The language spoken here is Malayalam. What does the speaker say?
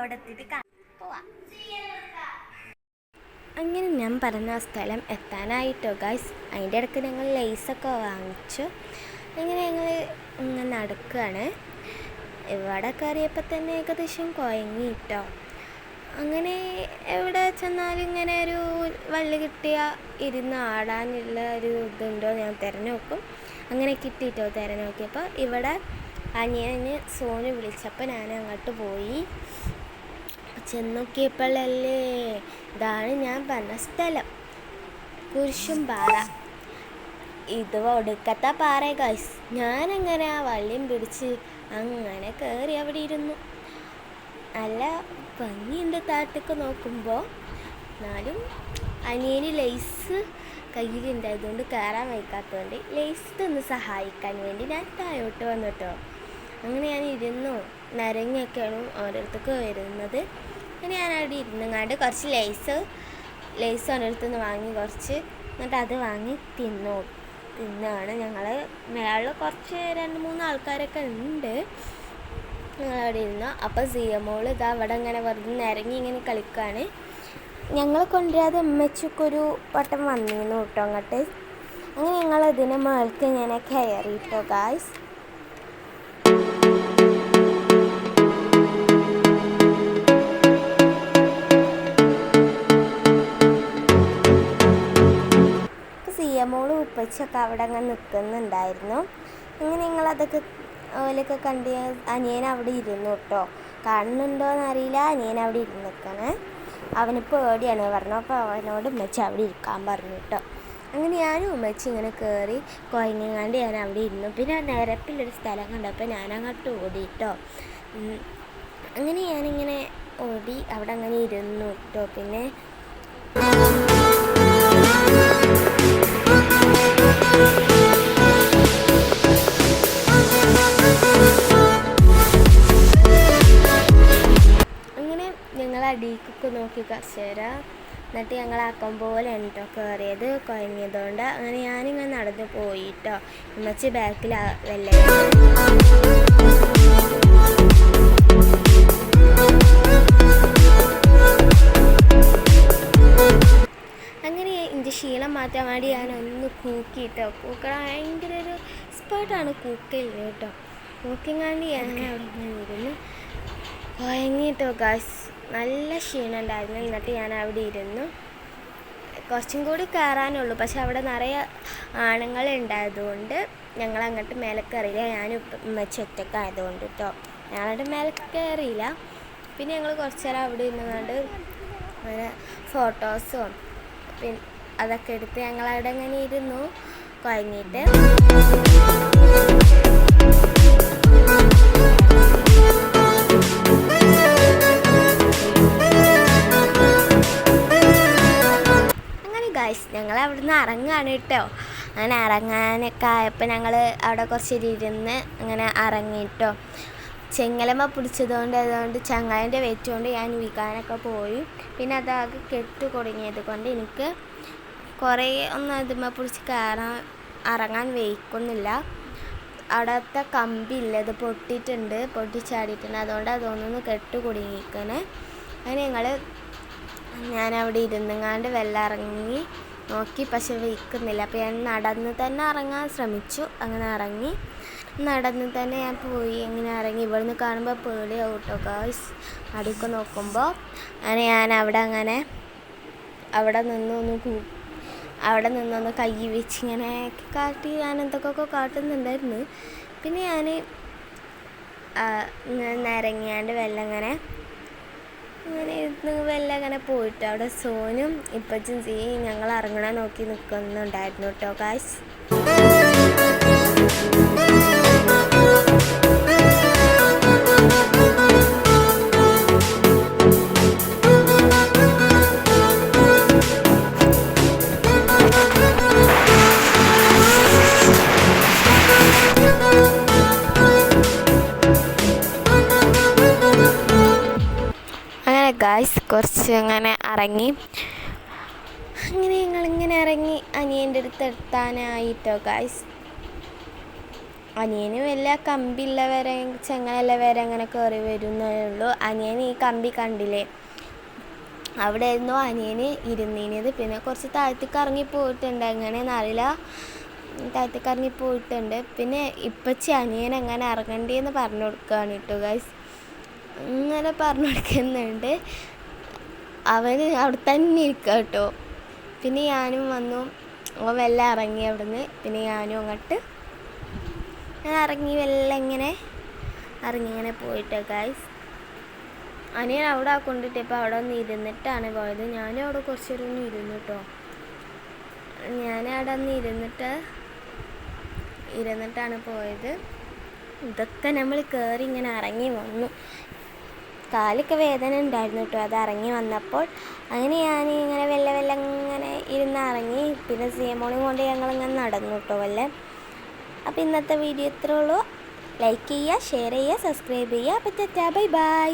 അവിടെ അങ്ങനെ ഞാൻ പറഞ്ഞ സ്ഥലം എത്താനായിട്ടോ ഗൈസ് അതിന്റെ ഇടയ്ക്ക് ഞങ്ങൾ ലേസൊക്കെ വാങ്ങിച്ചു. അങ്ങനെ ഞങ്ങൾ ഇങ്ങനെ നടക്കുകയാണ്. ഇവിടെ കയറിയപ്പോൾ തന്നെ ഏകദേശം കുഴങ്ങി കേട്ടോ. അങ്ങനെ എവിടെ ചെന്നാലും ഇങ്ങനെ ഒരു വള്ളി കിട്ടിയ ഇരുന്ന് ആടാനുള്ള ഒരു ഇതുണ്ടോ ഞാൻ തിരഞ്ഞു നോക്കും. അങ്ങനെ കിട്ടിയിട്ടോ തിരഞ്ഞു നോക്കിയപ്പോൾ ഇവിടെ അനിയനെ സോന് വിളിച്ചപ്പോൾ ഞാൻ അങ്ങോട്ട് പോയി. ചെന്നോക്കിയപ്പോഴല്ലേ? ഇതാണ് ഞാൻ പറഞ്ഞ സ്ഥലം. കുരിശും പാറ ഇത് ഒടുക്കത്തെ പാറ ഗൈസ് ഞാനങ്ങനെ ആ വള്ളിയും പിടിച്ച് അങ്ങനെ കയറി അവിടെ ഇരുന്നു. നല്ല ഭംഗിയുണ്ട് താഴത്തേക്ക് നോക്കുമ്പോൾ എന്നാലും അനിയന് ലേസ് കയ്യിലുണ്ടായതുകൊണ്ട് കയറാൻ വയ്ക്കാത്തതുകൊണ്ട് ലേസ് ഒന്ന് സഹായിക്കാൻ വേണ്ടി ഞാൻ താഴോട്ട് വന്നു കേട്ടോ. അങ്ങനെ ഞാൻ ഇരുന്നു. നരങ്ങയൊക്കെയാണ് ഓരോരുത്തർക്ക് വരുന്നത്. അങ്ങനെ ഞാൻ അവിടെ ഇരുന്നങ്ങാണ്ട് കുറച്ച് ലേസ് ലേസ് ഓരോരുത്തർ നിന്ന് വാങ്ങി കുറച്ച്. എന്നിട്ട് അത് വാങ്ങി തിന്നു. തിന്നാണ്. ഞങ്ങൾ മേളിൽ കുറച്ച് രണ്ട് മൂന്ന് ആൾക്കാരൊക്കെ ഉണ്ട്. ഞങ്ങളവിടെ ഇരുന്നു. അപ്പോൾ സിയമോൾ ഇതാ അവിടെ ഇങ്ങനെ വെറുതെ നിരങ്ങി ഇങ്ങനെ കളിക്കുകയാണ് ഞങ്ങൾ കൊണ്ടുവരാതെ ഉമ്മച്ചക്കൊരു വട്ടം വന്നിരുന്നു കേട്ടോ അങ്ങോട്ട്. അങ്ങനെ ഞങ്ങൾ ഇതിന് മുകൾക്ക് ഇങ്ങനെ കയറിയിട്ടോ ഗായ്സ് സിയമോളും ഉപ്പച്ചൊക്കെ അവിടെ അങ്ങ് നിൽക്കുന്നുണ്ടായിരുന്നു. അങ്ങനെ ഞങ്ങളതൊക്കെ ഓലൊക്കെ കണ്ട് അനിയൻ അവിടെ ഇരുന്നു കേട്ടോ കാണുന്നുണ്ടോയെന്ന് അറിയില്ല അനിയൻ അവിടെ ഇരുന്ന് നിൽക്കണേ അവന് പേടിയാണ്. പറഞ്ഞു അപ്പോൾ അവനോട് ഉമ്മച്ച അവിടെ ഇരിക്കാൻ പറഞ്ഞു കേട്ടോ അങ്ങനെ ഞാനും ഉമ്മച്ചി ഇങ്ങനെ കയറി കുഴങ്ങാണ്ട് ഞാൻ അവിടെ ഇരുന്നു. പിന്നെ നിരപ്പിലൊരു സ്ഥലം കണ്ടപ്പോൾ ഞാൻ അങ്ങോട്ട് ഓടി കേട്ടോ അങ്ങനെ ഞാനിങ്ങനെ ഓടി അവിടെ അങ്ങനെ ഇരുന്നു കേട്ടോ പിന്നെ അടിക്കൊക്കെ നോക്കി കസേര എന്നിട്ട് ഞങ്ങൾ ആക്കം പോലെ കേട്ടോ കയറിയത് കുഴങ്ങിയതുകൊണ്ട് അങ്ങനെ ഞാനിങ്ങനെ നടന്നു പോയിട്ടോ. ഉമ്മച്ചി ബാക്കിൽ വല്ലേ ക്ഷീണം മാറ്റാൻ വേണ്ടി ഞാൻ ഒന്ന് കൂക്കിയിട്ട് കൂക്കണ ഭയങ്കര ഒരു എക്സ്പേർട്ടാണ് കൂക്കയിൽ കേട്ടോ. കൂക്കിങ്ങാണ്ട് ഞാൻ അവിടെ ഇരുന്ന് കുഴങ്ങിട്ടോ ഗാസ് നല്ല ക്ഷീണം ഉണ്ടായിരുന്നു. എന്നിട്ട് ഞാൻ അവിടെ ഇരുന്നു. കുറച്ചും കൂടി കയറാനുള്ളൂ. പക്ഷെ അവിടെ നിറയെ ആണുങ്ങൾ ഉണ്ടായതുകൊണ്ട് ഞങ്ങൾ അങ്ങോട്ട് മേലെ കയറിയില്ല. ഞാൻ ഉമ്മച്ചി ഒറ്റക്കായതുകൊണ്ട് കേട്ടോ. ഞങ്ങളുടെ മേലെ കയറിയില്ല. പിന്നെ ഞങ്ങൾ കുറച്ച് നേരം അവിടെ ഇരുന്നുകൊണ്ട് അങ്ങനെ ഫോട്ടോസും പിന്നെ അതൊക്കെ എടുത്ത് ഞങ്ങൾ അവിടെ അങ്ങനെ ഇരുന്നു. കുഴങ്ങിയിട്ട് അങ്ങനെ ഗൈസ് ഞങ്ങൾ അവിടുന്ന് ഇറങ്ങാണ് കേട്ടോ. അങ്ങനെ ഇറങ്ങാനൊക്കെ ആയപ്പോൾ ഞങ്ങൾ അവിടെ കുറച്ച് ഇരുന്ന് അങ്ങനെ ഇറങ്ങിയിട്ടോ ചെങ്ങലമ്മ പിടിച്ചതുകൊണ്ട് അതുകൊണ്ട് ചങ്ങായന്റെ വെച്ചുകൊണ്ട് കൊണ്ട് ഞാൻ വിൽക്കാനൊക്കെ പോയി. പിന്നെ അതാകെ കെട്ടു തുടങ്ങിയത് കൊണ്ട് എനിക്ക് കുറേ ഒന്നും അതുമ്മ പിടിച്ച് കയറാൻ ഇറങ്ങാൻ വയ്ക്കുന്നില്ല. അവിടുത്തെ കമ്പില്ല ഇത് പൊട്ടിയിട്ടുണ്ട് പൊട്ടിച്ചാടിയിട്ടുണ്ട്. അതുകൊണ്ട് അതൊന്നൊന്ന് കെട്ട് കുടുങ്ങിക്കണ്. അങ്ങനെ ഞങ്ങൾ ഞാൻ അവിടെ ഇരുന്നങ്ങാണ്ട് വെള്ളം ഇറങ്ങി നോക്കി പക്ഷെ വിൽക്കുന്നില്ല അപ്പോൾ ഞാൻ നടന്ന് തന്നെ ഇറങ്ങാൻ ശ്രമിച്ചു. അങ്ങനെ ഇറങ്ങി. നടന്ന് തന്നെ ഞാൻ പോയി ഇങ്ങനെ ഇറങ്ങി. ഇവിടുന്ന് കാണുമ്പോൾ പേടിയാവും കേട്ടോ ഗേൾസ് അടിക്ക് നോക്കുമ്പോൾ. അങ്ങനെ ഞാൻ അവിടെ അങ്ങനെ അവിടെ നിന്നൊന്ന് അവിടെ നിന്നൊന്ന് കൈ വെച്ച് ഇങ്ങനെ കാട്ടി ഞാൻ എന്തൊക്കെയൊക്കെ കാട്ടുന്നുണ്ടായിരുന്നു. പിന്നെ ഞാൻ നിരങ്ങിയാണ്ട് വെള്ളം ഇങ്ങനെ അങ്ങനെ ഇരുന്ന് വെള്ളം അങ്ങനെ പോയിട്ട് അവിടെ സോനും ഇപ്പച്ചും സീ ഞങ്ങൾ ഇറങ്ങണ നോക്കി നിൽക്കുന്നുണ്ടായിരുന്നു കേട്ടോ കാശ് കുറച്ച് അങ്ങനെ ഇറങ്ങി. അങ്ങനെ ഞങ്ങളിങ്ങനെ ഇറങ്ങി അനിയന്റെ അടുത്ത് എത്താനായിട്ടോ ഗായ്സ് അനിയന് വല്ല കമ്പിയുള്ള വരെ ചെങ്ങല വരെ അങ്ങനെ കയറി വരുന്നേ ഉള്ളൂ. അനിയൻ ഈ കമ്പി കണ്ടില്ലേ? അവിടെ ആയിരുന്നു അനിയന് ഇരുന്നീനത്. പിന്നെ കുറച്ച് താഴത്തേക്ക് ഇറങ്ങി പോയിട്ടുണ്ട്. എങ്ങനെയെന്ന് അറിയില്ല. താഴത്തേക്ക് ഇറങ്ങി പോയിട്ടുണ്ട്. പിന്നെ ഇപ്പച്ചി അനിയൻ എങ്ങനെ ഇറങ്ങണ്ടേന്ന് പറഞ്ഞു കൊടുക്കുകയാണ് കേട്ടോ ഗൈസ് അങ്ങനെ പറഞ്ഞു കൊടുക്കുന്നുണ്ട്. അവന് അവിടെ തന്നെ ഇരിക്കുക കേട്ടോ. പിന്നെ ഞാനും വന്നു. അവൻ വെല്ലം ഇറങ്ങി അവിടുന്ന്. പിന്നെ ഞാനും അങ്ങോട്ട് ഞാൻ ഇറങ്ങി വെല്ലം ഇങ്ങനെ ഇറങ്ങി ഇങ്ങനെ പോയിട്ട് ഗൈസ് അനിയൻ അവിടെ കൊണ്ടിട്ട് ഇപ്പോൾ അവിടെ ഒന്ന് ഇരുന്നിട്ടാണ് പോയത്. ഞാനും അവിടെ കുറച്ച് നേരം ഒന്ന് ഇരുന്നു കേട്ടോ. ഞാൻ അവിടെ ഒന്ന് ഇരുന്നിട്ട് ഇരുന്നിട്ടാണ് പോയത്. ഇതൊക്കെ നമ്മൾ കയറി ഇങ്ങനെ ഇറങ്ങി വന്നു. കാലൊക്കെ വേദന ഉണ്ടായിരുന്നു കേട്ടോ. അത് ഇറങ്ങി വന്നപ്പോൾ അങ്ങനെ ഞാൻ ഇങ്ങനെ വെല്ല വെല്ല ഇങ്ങനെ ഇരുന്ന് ഇറങ്ങി. പിന്നെ സിയമോളും കൊണ്ട് ഞങ്ങളിങ്ങനെ നടന്നു കേട്ടോ വല്ല. അപ്പോൾ ഇന്നത്തെ വീഡിയോ ഇത്രേ ഉള്ളൂ. ലൈക്ക് ചെയ്യുക ഷെയർ ചെയ്യുക സബ്സ്ക്രൈബ് ചെയ്യുക. അപ്പോൾ ചേച്ചാ ബൈ ബൈ.